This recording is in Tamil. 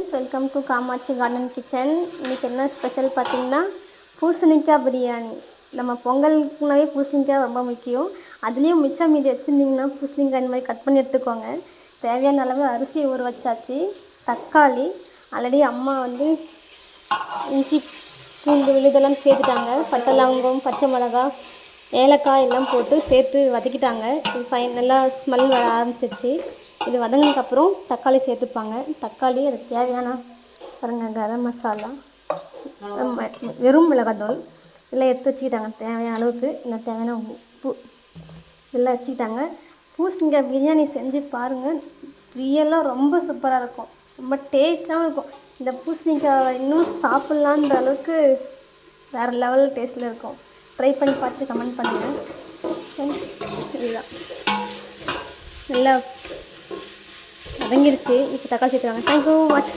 Friends welcome to Kamakshi garden kitchen இன்றைக்கி என்ன ஸ்பெஷல் பார்த்திங்கன்னா பூசணிக்காய் பிரியாணி. நம்ம பொங்கலுக்குனாவே பூசணிக்காய் ரொம்ப முக்கியம். அதுலேயும் மிச்சம் மீதி வச்சுருந்திங்கன்னா பூசணிக்காய் இந்த மாதிரி கட் பண்ணி எடுத்துக்கோங்க. தேவையான அளவு அரிசி ஊற வச்சாச்சு. தக்காளி ஆல்ரெடி அம்மா வந்து இஞ்சி பூண்டு விழுதெல்லாம் சேர்த்துட்டாங்க. பட்டை லவங்கம் பச்சை மிளகா ஏலக்காய் எல்லாம் போட்டு சேர்த்து வதக்கிட்டாங்க. இது ஃபைன் நல்லா ஸ்மெல் வர ஆரம்பிச்சிச்சு இது வதங்கினதுக்கப்புறம் தக்காளி சேர்த்துப்பாங்க. தக்காளி அதுக்கு தேவையான பாருங்கள் கரம் மசாலா ம- வெறும் மிளகாத்தூள் இதெல்லாம் எடுத்து வச்சுக்கிட்டாங்க. தேவையான அளவுக்கு இல்லை தேவையான உப்பு இதெல்லாம் வச்சுக்கிட்டாங்க. பூசணிக்காய் பிரியாணி செஞ்சு பாருங்கள் ரியலாக ரொம்ப சூப்பராக இருக்கும். ரொம்ப டேஸ்ட்டாகவும் இருக்கும். இந்த பூசணிக்காய் இன்னும் சாப்பிட்லான்ற அளவுக்கு வேறு லெவல் டேஸ்ட்டில் இருக்கும். ட்ரை பண்ணி பார்த்து கமெண்ட் பண்ணுங்கள் ஃப்ரெண்ட்ஸ் இதுதான். நல்லா வெங்கிருச்சு. இப்போ தக்காளி சேர்த்துவாங்க தேங்க்யூ வாட்ச்